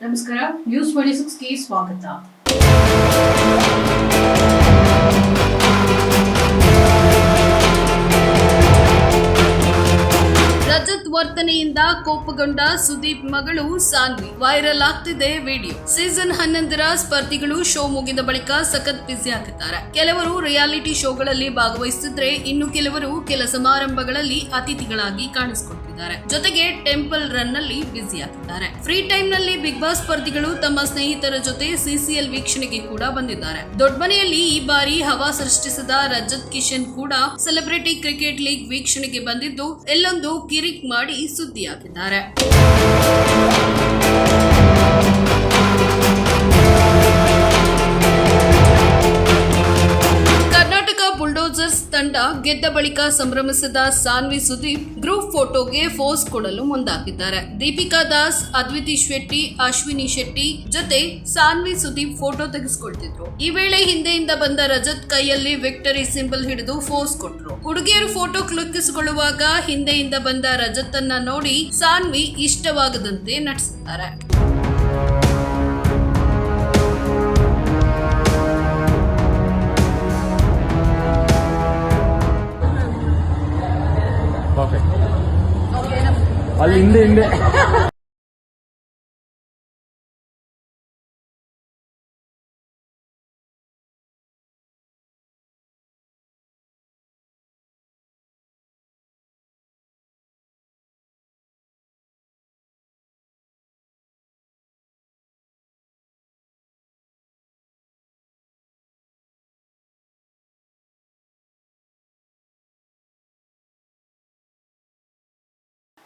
ನಮಸ್ಕಾರ news twenty ಸಿಕ್ಸ್ಗೆ ಸ್ವಾಗತ. ರಜತ್ ವರ್ತನೆಯಿಂದ ಕೋಪಗೊಂಡ ಸುದೀಪ್ ಮಗಳು ಸಾನ್ವಿ. ವೈರಲ್ ಆಗ್ತಿದೆ ವಿಡಿಯೋ. ಸೀಸನ್ ಹನ್ನೊಂದರ ಸ್ಪರ್ಧಿಗಳು ಶೋ ಮುಗಿದ ಬಳಿಕ ಸಖತ್ ಬ್ಯುಸಿ ಆಗಿದ್ದಾರೆ ಕೆಲವರು ರಿಯಾಲಿಟಿ ಶೋಗಳಲ್ಲಿ ಭಾಗವಹಿಸುತ್ತಿದ್ರೆ ಇನ್ನು ಕೆಲವರು ಕೆಲ ಸಮಾರಂಭಗಳಲ್ಲಿ ಅತಿಥಿಗಳಾಗಿ ಕಾಣಿಸಿಕೊಳ್ತಿದ್ದಾರೆ ಜೊತೆಗೆ ಟೆಂಪಲ್ ರನ್ನಲ್ಲಿ ಬ್ಯುಸಿ ಆಗಿದ್ದಾರೆ ಫ್ರೀ ಟೈಮ್ನಲ್ಲಿ ಬಿಗ್ ಬಾಸ್ ಸ್ಪರ್ಧಿಗಳು ತಮ್ಮ ಸ್ನೇಹಿತರ ಜೊತೆ ಸಿಸಿಎಲ್ ವೀಕ್ಷಣೆಗೆ ಕೂಡ ಬಂದಿದ್ದಾರೆ. ದೊಡ್ಡಮನೆಯಲ್ಲಿ ಈ ಬಾರಿ ಹವಾ ಸೃಷ್ಟಿಸಿದ ರಜತ್ ಕಿಶನ್ ಕೂಡ ಸೆಲೆಬ್ರಿಟಿ ಕ್ರಿಕೆಟ್ ಲೀಗ್ ವೀಕ್ಷಣೆಗೆ ಬಂದಿದ್ದು, ಎಲ್ಲೊಂದು ಕಿರಿಕ್ ಮಾಡಿ ಸುದ್ದಿಯಾಗಿದ್ದಾರೆ. ತಂಡ ಗೆದ್ದ ಬಳಿಕ ಸಂಭ್ರಮಿಸಿದ ಸಾನ್ವಿ ಸುದೀಪ್ ಗ್ರೂಪ್ ಫೋಟೋಗೆ ಫೋಸ್ ಕೊಡಲು ಮುಂದಾಗಿದ್ದಾರೆ. ದೀಪಿಕಾ ದಾಸ್, ಅದ್ವಿತಿ ಶೆಟ್ಟಿ, ಅಶ್ವಿನಿ ಶೆಟ್ಟಿ ಜೊತೆ ಸಾನ್ವಿ ಸುದೀಪ್ ಫೋಟೋ ತೆಗೆಸಿಕೊಳ್ತಿದ್ರು. ಈ ವೇಳೆ ಹಿಂದೆಯಿಂದ ಬಂದ ರಜತ್ ಕೈಯಲ್ಲಿ ವಿಕ್ಟರಿ ಸಿಂಬಲ್ ಹಿಡಿದು ಫೋಸ್ ಕೊಟ್ರು. ಹುಡುಗಿಯರು ಫೋಟೋ ಕ್ಲಿಕ್ಕಿಸಿಕೊಳ್ಳುವಾಗ ಹಿಂದೆಯಿಂದ ಬಂದ ರಜತ್ ಅನ್ನ ನೋಡಿ ಸಾನ್ವಿ ಇಷ್ಟವಾಗದಂತೆ ನಟಿಸಿದ್ದಾರೆ. ಪರ್ಫೆಕ್ಟ್ ಅಲ್ಲಿ ಹಿಂದೆ ಹಿಂದೆ.